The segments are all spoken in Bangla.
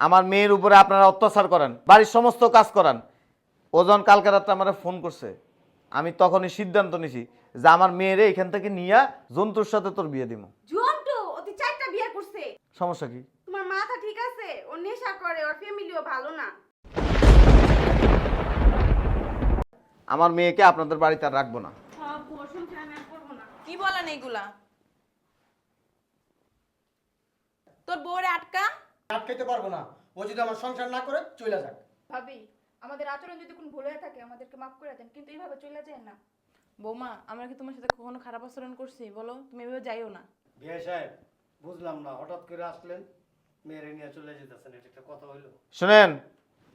আমার মেয়ের উপরে আপনারা অত্যাচার করেন বাড়ির সমস্ত কাজ করান। ওজন কালকে রাত্রে আমার ফোন করছে। আমি তখনই সিদ্ধান্ত নিছি যে আমার মেয়েরে এখান থেকে নিয়ে জন্তুর সাথে তোর বিয়ে দিব জন্টু অতি চারটা বিয়ে করছে। সমস্যা কি? তোমার মাথা ঠিক আছে? ও নেশা করে ওর ফ্যামিলিও ভালো না। আমার মেয়েকে আপনাদের বাড়িতে আর রাখব না। কি বলেন এইগুলা তোর বউরে আটকা? আটকাইতে পারব না। ও যদি আমার সংসার না করে চলে যাক। ভাবি আমাদের আচরণ যদি কোনো ভুল হয়ে থাকে আমাদেরকে মাফ করে দেন কিন্তু এইভাবে চলে যায় না। বৌমা আমরা কি তোমার সাথে কখনো খারাপ আচরণ করছি? বলো তুমি এভাবে যাইও না। বিয়ে সাহেব বুঝলাম না হঠাৎ করে আসলেন মেয়েরে নিয়ে চলে যেতেছেন এটা একটা কথা হইল। শুনেন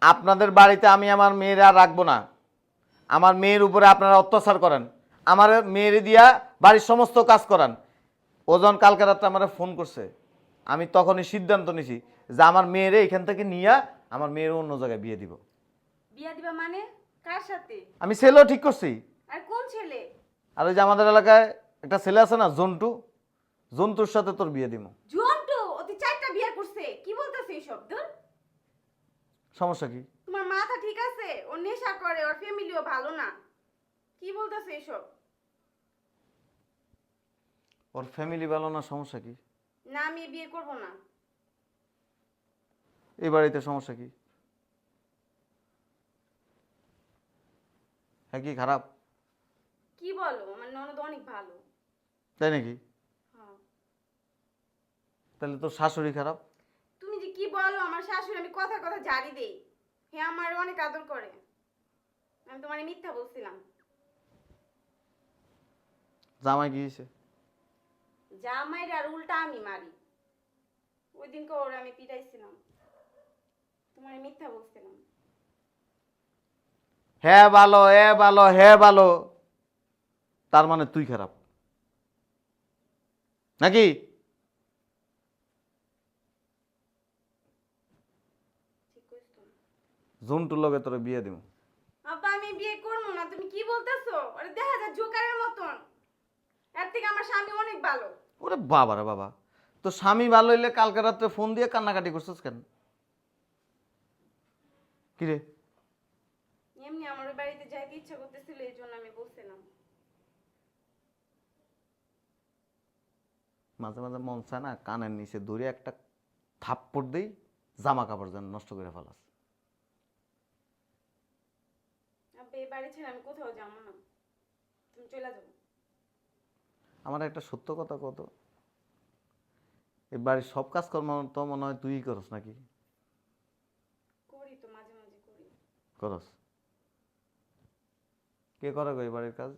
আপনাদের বাড়িতে আমি আমার মেয়ের আর রাখব না। আমার মেয়ের উপরে আপনারা অত্যাচার করেন। আমার মেয়েরে দিয়া বাড়ির সমস্ত কাজ করান। ওজন কালকে রাত্রে আমার ফোন করছে আমি তখনই সিদ্ধান্ত নিছি যে আমার মেয়েরে এখান থেকে নিয়ে আমার মেয়ের অন্য জায়গায় বিয়ে দিব। বিয়া দিবা মানে? কার সাথে? আমি ছেলেও ঠিক করছি। আর কোন ছেলে? আর ওই যে আমাদের এলাকায় একটা ছেলে আছে না জন্টু। জন্তুর সাথে তোর বিয়ে দিব জন্টু? অতি চারটা বিয়ে করছে। কি বলতেছে এইসব ধর সমস্যা কি? তোমার মাথা ঠিক আছে? ও নেশা করে ওর ফ্যামিলিও ভালো না। কি বলতেছে এইসব ওর ফ্যামিলি ভালো না সমস্যা কি? না আমি বিয়ে করব না। এই বাড়িতে সমস্যা কি? হ্যাঁ কি খারাপ? কি বলো? আমার ননদ অনেক ভালো। তাই নাকি? হ্যাঁ। তাহলে তোর শাশুড়ি খারাপ? তুমি যে কি বলো? আমার শাশুড়ি আমি কথা কথা জারি দেই। হে আমার অনেক আদর করে। আমি তোমার মিথ্যা বলছিলাম। জামাই গিয়েছে জামাইরে আর উল্টা আমি মারি। ওই দিনকে ওরে আমি পিটাইছিলাম। তোমার মিথ্যা বলছিলাম। হ্যাঁ ভালো হ্যাঁ ভালো হ্যাঁ ভালো তার মানে তুই খারাপ। নাকি? জন্টুর লগে তোর বিয়ে দিব আব্বা আমি বিয়ে করব না তুমি কি বলতেছো? আরে দেখা যায় জোকারের মতন। এর থেকে আমার স্বামী অনেক ভালো। ওরে বাবা রে বাবা। তো স্বামী ভালো হইলে কালকে রাত্রে ফোন দিয়ে কান্নাকাটি করছিস কেন? কিরে? এমনি আমার বাড়িতে যাইতে ইচ্ছা করতেছিল এই জন্য আমি বলছিলাম। মাঝে মাঝে মন চায় না কানের নিচে দৌড়ে একটা থাপ্পড় দেই জামা কাপড় যেন নষ্ট করে ফেলাস। এই বাড়ি ছেড়ে আমি কোথাও যাব না। তুমি চলে যাব আমার একটা সত্য কথা কত? এই বাড়ির সব কাজকর্ম তো মনে হয় তুই করস নাকি করি তো মাঝে মাঝে করি করস। কে করে গো এই বাড়ির কাজ?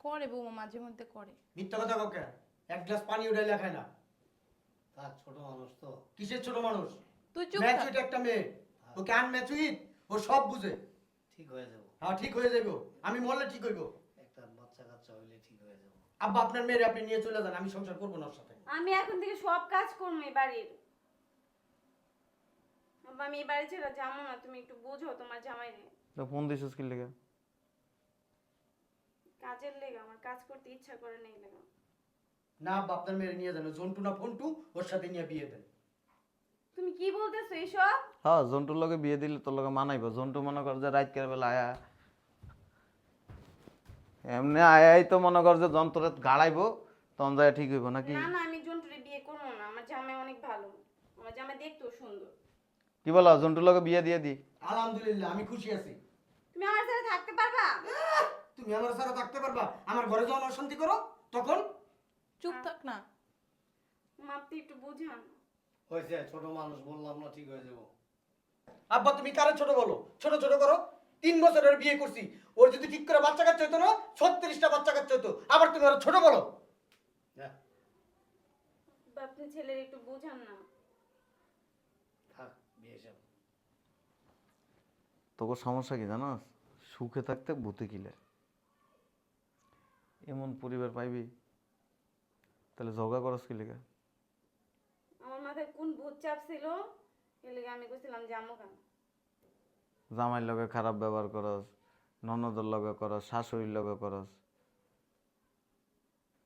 করে বৌমা মাঝে মধ্যে করে। মিথ্যা কথা কাউকে এক গ্লাস পানি উঠে লেখায় না। তার ছোট মানুষ তো। কিসের ছোট মানুষ? তুই চুপ থাক। ম্যাচুইট একটা মেয়ে। ওকে আন ম্যাচুইট ও সব বুঝে। ঠিক হয়ে যাব। হ্যাঁ ঠিক হয়ে যাইব। আমি মরলে ঠিক হইব। একটা বাচ্চা কাচ্চা হইলে ঠিক হয়ে যাব। আব্বা আপনার মেয়ের আপনি নিয়ে চলে যান আমি সংসার করব না ওর সাথে। আমি এখন থেকে সব কাজ করব এই বাড়ির। আমি এই বাড়ি ছেড়ে যাব না তুমি একটু বুঝো তোমার জামাইরে তো ফোন দিছিস কি লেগে কাজের লেগে আমার কাজ করতে ইচ্ছা করে নেই লেগে। না আব্বা আপনার মেয়ের নিয়ে যান জন্টু না ফন্টু ওর সাথে নিয়ে বিয়ে দেন তুমি কি বলতেছো এইসব? হ্যাঁ জন্টুর লগে বিয়ে দিলে তোর লগে মানাইব। জন্টু মনে কর যে রাত কের বেলা আয়া। এমনি আয়াই তো মনে কর যে যন্ত্রে গাড়াইবো তখন যায় ঠিক হইব নাকি? না না আমি জন্টুরে বিয়ে করব না আমার জামাই অনেক ভালো। আমার জামাই দেখতেও সুন্দর। কি বলো জন্টুর লগে বিয়ে দিয়ে দি। আলহামদুলিল্লাহ আমি খুশি আছি। তুমি আমার সাথে থাকতে পারবা? তুমি আমার সাথে থাকতে পারবা। আমার ঘরে যখন অশান্তি করো তখন? চুপ থাক না। মাপতে একটু বুঝান। হয়েছে ছোট মানুষ বললাম না ঠিক হয়ে যাব। আব্বা তুমি কারে ছোট বলো? ছোট ছোট করো। তিন বছরের বিয়ে করছি। ওর যদি ঠিক করে বাচ্চা কাচ্চা হইতো না ছত্রিশটা বাচ্চা কাচ্চা হইতো। আবার তুমি ওর ছোট বলো। হ্যাঁ আপনি ছেলের একটু বুঝান না। তোকে সমস্যা কি জানাস সুখে থাকতে ভূতে কিলে। এমন পরিবার পাইবি তাহলে ঝগড়া করস কি লেগে? আমার মাথায় কোন ভূত চাপ ছিল এর লেগে আমি কইছিলাম জামো কেন? জামাইয়ের লগে খারাপ ব্যবহার করস ননদের লগে করস শাশুড়ির লগে করস।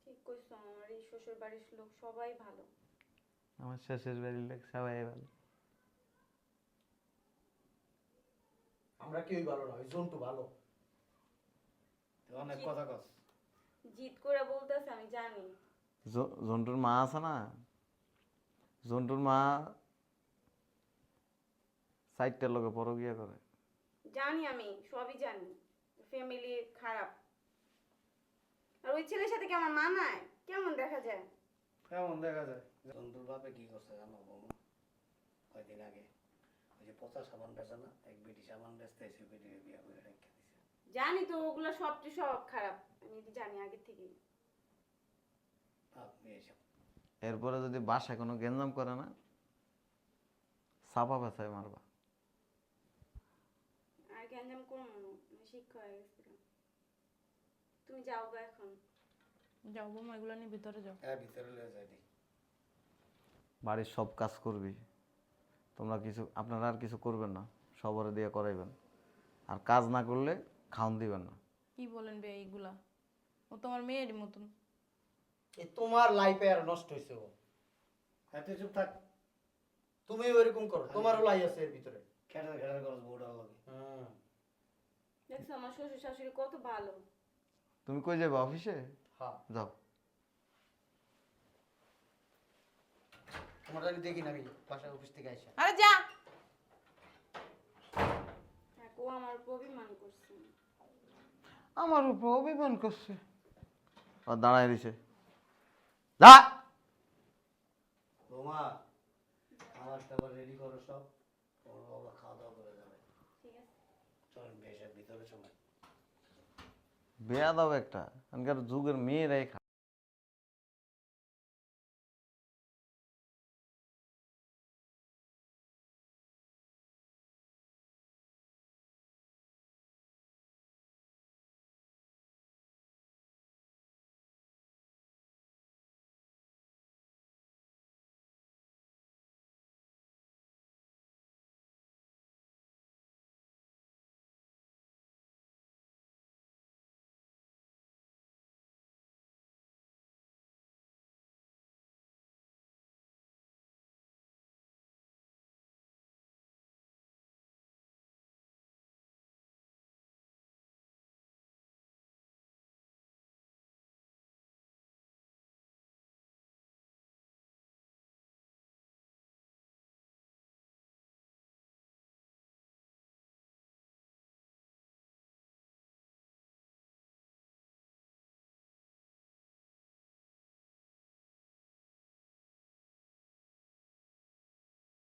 ঠিক কইছো আমার এই শ্বশুর বাড়ির লোক সবাই ভালো। আমার শেষের বাড়ির লোক সবাই ভালো। আমরা কেউই ভালো না ওই জন্টু ভালো। অনেক কথা কস। জিদ করে বলতেছে আমি জানি। জন্টুর মা আছে না? জন্টুর মা সাইডটার লোকে পরকিয়া করে। জানি আমি সবই জানি। ফ্যামিলি খারাপ। আর ওই ছেলের সাথে কি আমার মানায় কেমন দেখা যায়? কেমন দেখা যায়? জন্তুর বাপে কি করছে জানো বৌমা কয়দিন আগে? ওই যে পচা সাবান বেচে না এক বেটি সাবান বেচতে এসে বেটিকে বিয়া করে রেখে দিছে। জানি তো ওগুলো সবটি সব খারাপ আমি এটা জানি আগে থেকেই। থাক মেয়ে এরপরে যদি বাসায় কোনো গেঞ্জাম করে না চাপা পেঁচায় মারবা। আর গ্যাঞ্জাম করব না আমি শিক্ষা হয়ে গেছিলাম। তুমি যাও গো এখন। যাও বৌমা এগুলো নিয়ে ভিতরে যাও। হ্যাঁ ভিতরে লয়ে যাই বাড়ির সব কাজ করবি। তোমরা কিছু আপনারা আর কিছু করবেন না সবরে দিয়ে করাইবেন। আর কাজ না করলে খাওন দিবেন না। কি বলেন বে এইগুলা? ও তোমার মেয়ের মতন। এই তোমার লাইফে আর নষ্ট হয়েছে ও। হ্যাঁ তুই চুপ থাক। তুমি ওইরকম করো তোমারও লাই আছে এর ভিতরে। খেটার খেটার করস বউটার লগে। হুম দেখছ আমার শ্বশুর শাশুড়ি কত ভালো। তুমি কই যাবে অফিসে? হ্যাঁ। যাও। তোমার আমি দেখি না আমি বাসায় অফিস থেকে আইসা। আরে যা। ও আমার উপর অভিমান করছে। আমার উপর অভিমান করছে। আর দাঁড়ায় দিছে যা! বৌমা আমার টাবার রেডি করো সব। ওর বাবা খাওয়া দাওয়া করে যাবে। ঠিক আছে। চলেন বেশ ভিতরে সময়। বেয়া দাও একটা। এখনকার যুগের মেয়েরাই